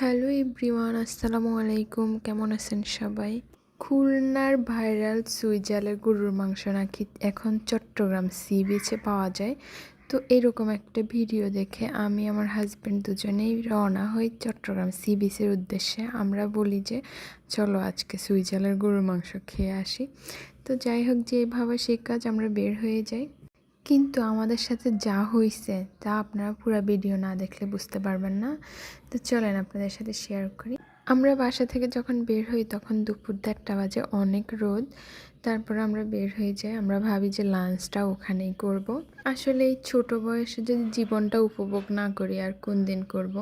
Hello everyone, আসসালামু আলাইকুম। কেমন আছেন সবাই? খুলনার ভাইরাল সুইজালের গরুর মাংস নাকি এখন চট্টগ্রাম সি বিচে পাওয়া যায়। তো এরকম একটা ভিডিও দেখে আমি আমার হাজব্যান্ড দুজনেই রওনা হই চট্টগ্রাম সি বিচের উদ্দেশ্যে। আমরা বলি যে, চলো আজকে সুইজালের গরুর মাংস খেয়ে আসি। তো যাই হোক, যেভাবে সে কাজ আমরা বের হয়ে যাই। কিন্তু আমাদের সাথে যা হয়েছে তা আপনারা পুরো ভিডিও না দেখলে বুঝতে পারবেন না। তো চলেন আপনাদের সাথে শেয়ার করি। আমরা বাসা থেকে যখন বের হই, তখন দুপুর দেড়টা বাজে, অনেক রোদ। তারপর আমরা বের হয়ে যাই। আমরা ভাবি যে লাঞ্চটা ওখানেই করব। আসলে এই ছোট বয়সে যদি জীবনটা উপভোগ না করি, আর কোন দিন করব।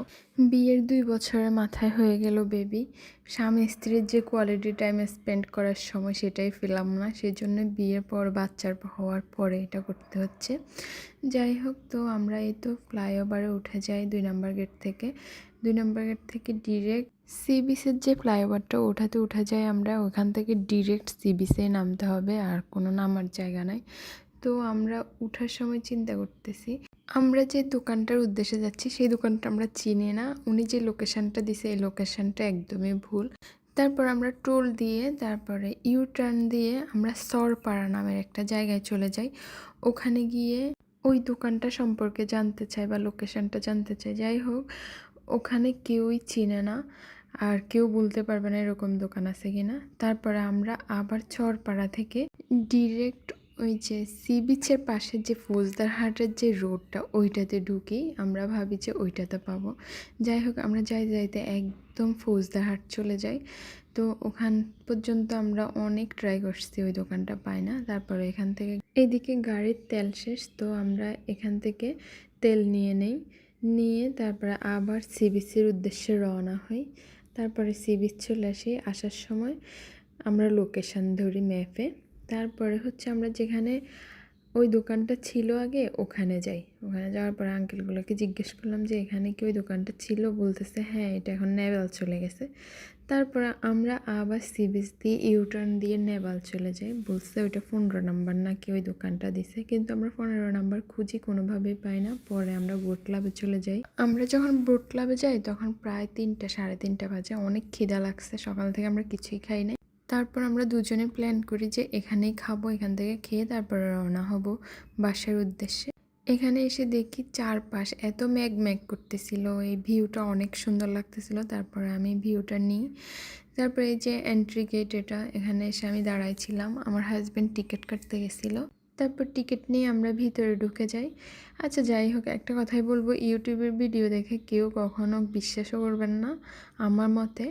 বিয়ের দুই বছরের মাথায় হয়ে গেল বেবি স্বামী স্ত্রীর যে কোয়ালিটি টাইম স্পেন্ড করার সময় সেটাই পেলাম না। সেই জন্য বিয়ের পর বাচ্চার হওয়ার পরে এটা করতে হচ্ছে। যাই হোক, তো আমরা এই তো ফ্লাইওভারে উঠে যাই দুই নম্বর গেট থেকে। দুই নম্বর গেট থেকে ডিরেক্ট সি বিচের যে ফ্লাইওভারটা ওঠাতে উঠে যায় আমরা। ওখান থেকে ডিরেক্ট সি বিচে নামতে হবে আর কোনো নামার জায়গা নাই। তো আমরা উঠার সময় চিন্তা করতেছি। আমরা যে দোকানটার উদ্দেশ্যে যাচ্ছি সেই দোকানটা আমরা চিনি না। উনি যে লোকেশানটা দিছে এই লোকেশানটা একদমই ভুল। তারপর আমরা টোল দিয়ে, তারপরে ইউ টার্ন দিয়ে আমরা সরপাড়া নামের একটা জায়গায় চলে যাই। ওখানে গিয়ে ওই দোকানটা সম্পর্কে জানতে চাই বা লোকেশানটা জানতে চাই। যাই হোক, ওখানে কেউই চিনে না। আর কেউ বলতে পারবে না এরকম দোকান আছে কি না। তারপরে আমরা আবার চরপাড়া থেকে ডিরেক্ট ওই যে সি বিচের পাশে যে ফৌজদার হাটের যে রোডটা ওইটাতে ঢুকি। আমরা ভাবি যে ওইটাতে পাবো। যাই হোক, আমরা যাই যাইতে একদম ফৌজদার হাট চলে যাই। তো ওখান পর্যন্ত আমরা অনেক ট্রাই করছি, ওই দোকানটা পাই না। তারপরে এখান থেকে এদিকে গাড়ির তেল শেষ, তো আমরা এখান থেকে তেল নিয়ে নেই। নিয়ে তারপরে আবার সি বিচের উদ্দেশ্যে রওনা হই। তারপরে সি বিচ চলে আসি, আসার সময় আমরা লোকেশান ধরি ম্যাপে। তারপরে হচ্ছে আমরা যেখানে ওই দোকানটা ছিল আগে, ওখানে যাই। ওখানে যাওয়ার পর আঙ্কেলগুলোকে জিজ্ঞেস করলাম যে, এখানে কি ওই দোকানটা ছিল? বলতেছে হ্যাঁ এটা এখন নেভাল চলে গেছে। তারপর আমরা আবার সি বিচ দিয়ে ইউটার্ন দিয়ে নেভাল চলে যাই। বলছে, ওইটা পনেরো নাম্বার নাকি ওই দোকানটা দিছে? কিন্তু আমরা পনেরো নাম্বার খুঁজি কোনোভাবেই পাই না। পরে আমরা বোট ক্লাবে চলে যাই। আমরা যখন বোট ক্লাবে যাই, তখন প্রায় তিনটা, সাড়ে তিনটা বাজে। অনেক খিদা লাগছে। সকাল থেকে আমরা কিছুই খাই নাই। তারপর আমরা দুজনে প্ল্যান করি যে এখানেই খাব, এখান থেকে খেয়ে তারপরে রওনা হব বাসার উদ্দেশ্যে। এখানে এসে দেখি চারপাশ এত ম্যাগ ম্যাগ করতেছিল, এই ভিউটা অনেক সুন্দর লাগতেছিল। তারপরে আমি ভিউটা নিই, তারপরে এই যে এন্ট্রি গেট এটা, এখানে এসে আমি দাঁড়াইছিলাম। আমার হাজব্যান্ড টিকিট কাটতে গেছিল। তারপর টিকিট নিয়ে আমরা ভিতরে ঢুকে যাই। আচ্ছা যাই হোক, একটা কথাই বলব, ইউটিউবের ভিডিও দেখে কেউ কখনো বিশ্বাসও করবেন না আমার মতে।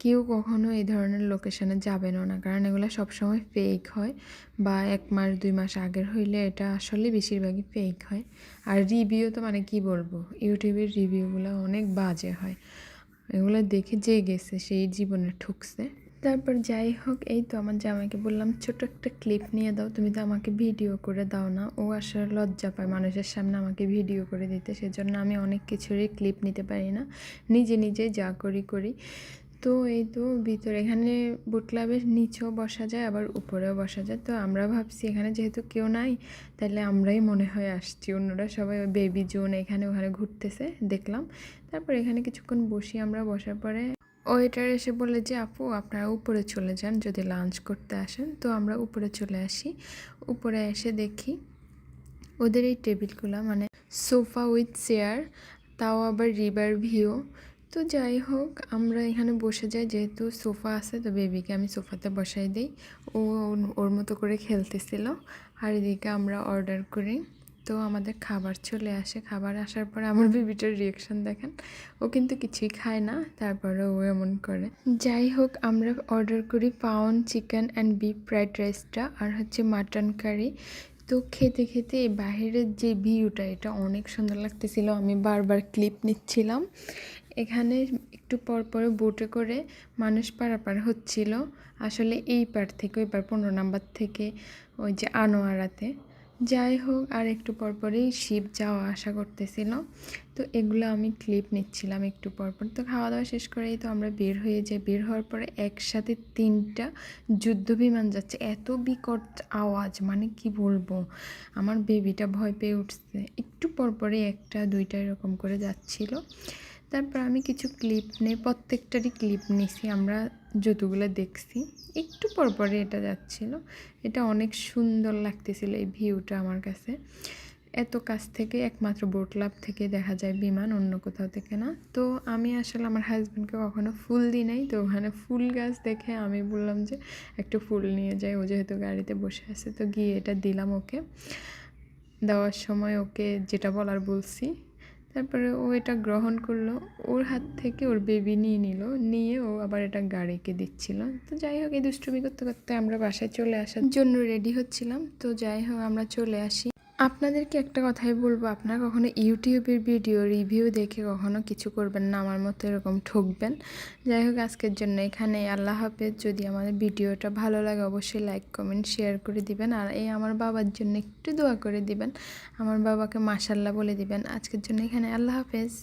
কেউ কখনো এই ধরনের লোকেশনে যাবেনও না। কারণ এগুলো সবসময় ফেক হয় বা এক মাস, দুই মাস আগের হইলে এটা আসলে বেশিরভাগই ফেক হয়। আর রিভিউ তো মানে কি বলব? ইউটিউবের রিভিউগুলো অনেক বাজে হয়। এগুলো দেখে যে গেছে, সেই জীবনে ঠুকছে। তারপর যাই হোক, এই তো আমার জামাইকে বললাম, ছোট একটা ক্লিপ নিয়ে দাও। তুমি তো আমাকে ভিডিও করে দাও না। ও আসলে লজ্জা পায় মানুষের সামনে আমাকে ভিডিও করে দিতে। সেজন্য আমি অনেক কিছুরই ক্লিপ নিতে পারি না। নিজে নিজে যা করি করি। তো এই তো ভিতরে এখানে বুট ক্লাবের নিচেও বসা যায়, আবার উপরেও বসা যায়। তো আমরা ভাবছি এখানে যেহেতু কেউ নাই, তাহলে আমরাই মনে হয় আসছি। অন্যরা সবাই বেবি জোন এখানে ওখানে ঘুরতেছে, দেখলাম। তারপর এখানে কিছুক্ষণ বসি আমরা, বসার পরে ওয়েটার এসে বলে যে, আপু, আপনারা উপরে চলে যান যদি লাঞ্চ করতে আসেন। তো আমরা উপরে চলে আসি। উপরে এসে দেখি ওদের এই টেবিলগুলো মানে সোফা উইথ চেয়ার তাও আবার রিভার ভিউ তো যাই হোক, আমরা এখানে বসে যাই, যেহেতু সোফা আছে তো বেবিকে আমি সোফাতে বসাই দিই। ও ওর মতো করে খেলতেছিল। আর এদিকে আমরা অর্ডার করি। তো আমাদের খাবার চলে আসে। খাবার আসার পরে আমার বেবিটার রিয়াকশান দেখেন। ও কিন্তু কিছুই খায় না, তারপরে ও এমন করে। যাই হোক, আমরা অর্ডার করি pound chicken and beef fried রাইসটা আর হচ্ছে মাটন কারি তো খেতে খেতে বাহিরের যে ভিউটা এটা অনেক সুন্দর লাগতেছিল। আমি বারবার ক্লিপ নিচ্ছিলাম। এখানে একটু পর পরে বোটে করে মানুষ পারাপার হচ্ছিল। আসলে এই পার থেকে, ওই পার পনেরো নাম্বার থেকে, ওই যে আনোয়ারাতে। যাই হোক, আর একটু পরপরই শিপ যাওয়া আসা করতেছিল। তো এগুলো আমি ক্লিপ নিচ্ছিলাম একটু পরপর তো খাওয়া দাওয়া শেষ করেই তো আমরা বের হয়ে যাই। বের হওয়ার পরে একসাথে তিনটা যুদ্ধ বিমান যাচ্ছে। এত বিকট আওয়াজ মানে কি বলব? আমার বেবিটা ভয় পেয়ে উঠছে। একটু পরপরই একটা, দুইটা এরকম করে যাচ্ছিল। তারপর আমি কিছু ক্লিপ নেই, প্রত্যেকটারই ক্লিপ নিছি, আমরা যতগুলো দেখছি। একটু পর পরে এটা যাচ্ছিল। এটা অনেক সুন্দর লাগতেছিল এই ভিউটা আমার কাছে। এত কাছ থেকে, একমাত্র বোট ক্লাব থেকে দেখা যায় বিমান, অন্য কোথাও থেকে না। তো আমি আসলে আমার হাজব্যান্ডকে কখনো ফুল দিই নাই, তো ওখানে ফুল গাছ দেখে আমি বললাম যে, একটু ফুল নিয়ে যাই, ও যেহেতু গাড়িতে বসে আছে, তো গিয়ে এটা দিলাম ওকে। দেওয়ার সময় ওকে যেটা বলার বলছি তারপরে ও এটা গ্রহণ করল, ওর হাত থেকে ওর বেবি নিয়ে নিল, নিয়ে ও আবার এটা গাড়িকে দিচ্ছিল। তো যাই হোক, এই দুষ্টুমি করতে করতে আমরা বাসায় চলে আসার জন্য রেডি হচ্ছিলাম। তো যাই হোক, আমরা চলে আসি। আপনাদেরকে একটা কথাই বলব, আপনারা কখনো ইউটিউবের ভিডিও রিভিউ দেখে কখনো কিছু করবেন না, আমার মতো এরকম ঠকবেন। যাই হোক, আজকের জন্য এখানে আল্লাহ হাফেজ। যদি আমাদের ভিডিওটা ভালো লাগে, অবশ্যই লাইক কমেন্ট শেয়ার করে দিবেন। আর এই আমার বাবার জন্য একটু দোয়া করে দিবেন। আমার বাবাকে মাসাল্লাহ বলে দিবেন। আজকের জন্য এখানে, আল্লাহ হাফেজ।